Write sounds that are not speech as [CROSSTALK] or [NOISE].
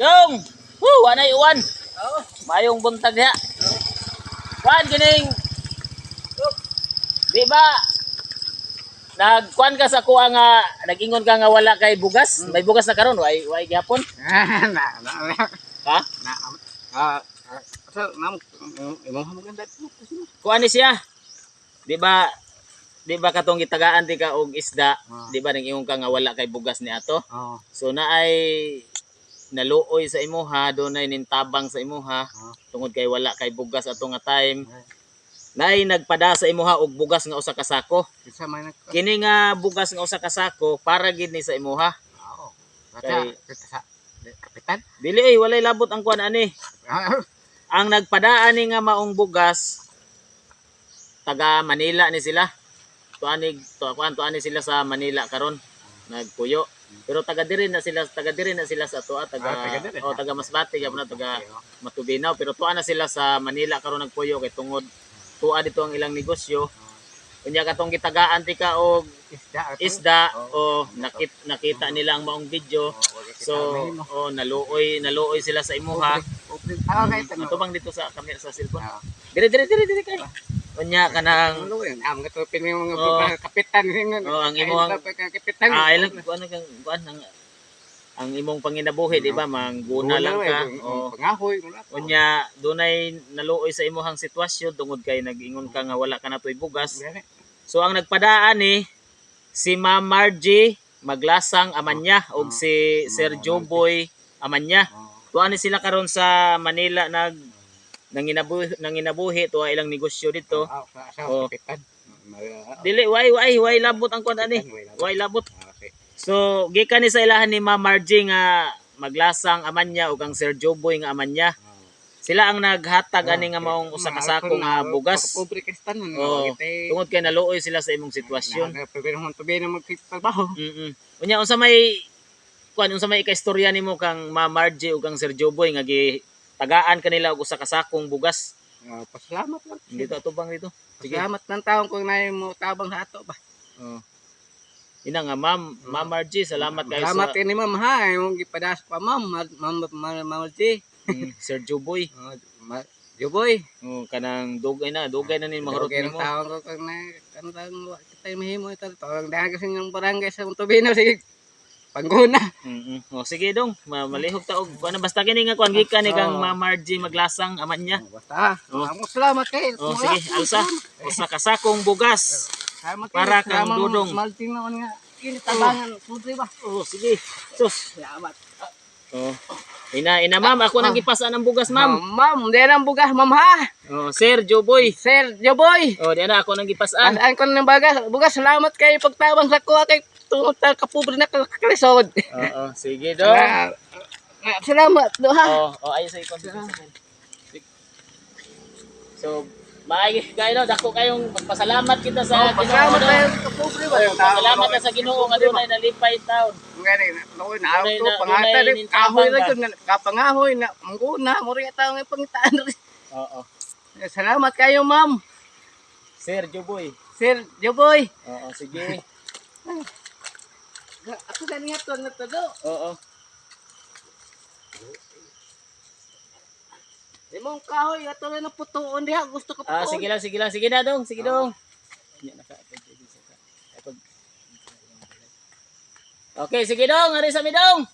Dong! Woo! Anay uwan! Oo. Mayong buntag ya. Kuan kining Di ba nagkuan ka sa kuha nga nagingon ka nga wala kay bugas? May bugas na karon way way gyapon. [LAUGHS] na, na, na, Ha? na, ah, ah, so, nam, imong maganda ito. Kuan ni siya. Di ba Di ba katong gitagaan di ka og isda, Ah. di ba nang ka nga wala kay bugas ni ato? Oo. So naay naluoy sa imuha, dunay nintabang sa imuha tungod kay wala kay bugas ato nga time. Nay nagpada sa imuha og bugas nga usa ka sako. Kini nga bugas nga usa ka sako para gid ni sa imuha. Oo. Kay- kapitan? Dili eh walay labot ang kuan ani. [LAUGHS] Ang nagpadaan ni nga maong bugas taga Manila ni sila. Tuanig to kuan tuani sila sa Manila karon nagpuyo. Pero taga diri na sila taga diri na sila sa tuwa taga Ah, taga oh taga Masbate gyapon na taga Matubinaw pero tuwa na sila sa Manila karon nagpuyo kay tungod tuwa dito ang ilang negosyo. Unya katong gitagaan ti ka og Isda. isda o nakit, nakita nila ang maong video. Kita So, oh, naluoy, naluoy sila sa imuha. Ah, okay. Ito bang dito sa camera sa cellphone? Ah. Dire dire dire dire kay. Unya kanang Ano yun? Am nga to pini mga mga kapitan. Oo, ang imong- kapitan. ah ilang kuan kang kuan ang ang imong panginabuhi di ba mangguna lang ka. Oh. Pangahoy mo na. Unya dunay naluoy sa imuhang sitwasyon tungod kay nag-ingon ka nga wala ka na toy bugas. So ang nagpadaan ni si Ma'am Margie Maglasang Amanya ug si Sir Joboy Amanya. Tuwa ni sila karon sa Manila nag nanginabuhi nanginabuhi tuwa ilang negosyo dito. Ah. Mga- Dili way way way labot ang kuan ani. Way labot. Ah. So gikan ni sa ilahan ni Ma'am Margie nga maglasang amanya ug ang Sir Joboy nga amanya. Ah. Sila ang naghatag ani nga maong usa ka sako nga bugas. Pobre kristan man. Oo. Tungod kay naluoy sila sa imong sitwasyon. Pero man to na magtrabaho. Mm. Unya unsa may kuan unsa may ikaistorya nimo kang Ma'am Margie ug ang Sir Joboy nga gi tagaan kanila og usa ka sakong bugas. Ah, pasalamat lang. Dito atubang dito. Sige. Salamat ng taong kung na mo tabang sa ato ba. Oh. Ina nga ma'am, Ma'am Margie, salamat kayo Salamat sa kini ma'am ha. Yung gipadas pa ma'am. Ma'am ma'am ma'am ma'am Mm, Sir Joboy. [LAUGHS] Oh, ma- Joboy. Oh, kanang dugay na, dugay na ni mahurot Okay, nimo. taong ko kung na kantang kita mahimo ito. Tawag dahil kasi ng barangay sa Untubino. Sige. Pangguna. Mm. Oh, sige dong, Ma- malihog ta og ano basta kini nga kuan gikan ni kang Ma'am Margie maglasang aman niya. Basta. Oh. Amo salamat kay. Oh, sige, alsa. Usa ka sakong bugas. Salamat Para kang dudong. Malting naman nga. Ini tabangan. Putri ba? Oh, sige. Sus. Salamat. Oh. Ina, ina ma'am, ako nang gipasa ng bugas Ma'am, ma'am. di ang bugas, ma'am ha. Oh, Sir Joboy. Sir Joboy. Oh, di na ako nang gipasaan. Ang ko ng bagas, bugas, salamat kay pagtabang sa kuha kay tungod ta kapobre na kalisod. Oo, sige [LAUGHS] dong. Ah, ah, Salamat do ha. Oh, oh ayos ay. So, maayos kayo, dako kayong magpasalamat kita sa Ginoo. Salamat no? kay kapobre ba. Oh, Salamat ka sa Ginoo nga dunay nalipay taon. Ngani na nakoy na auto na- pangata rin kahoy ra nga kapangahoy na mangguna mo rin tawo nga pangitaan rin. Oo. Salamat kayo ma'am. Sir Joboy. Sir Joboy. Oo, sige. [LAUGHS] Ako sa niya to na to do. Oo. Imong kahoy ato rin na putuon diha gusto ko Ah, putuon. sige lang, sige lang. Sige na dong, sige dong. Okay, sige dong. Ari sa mi dong.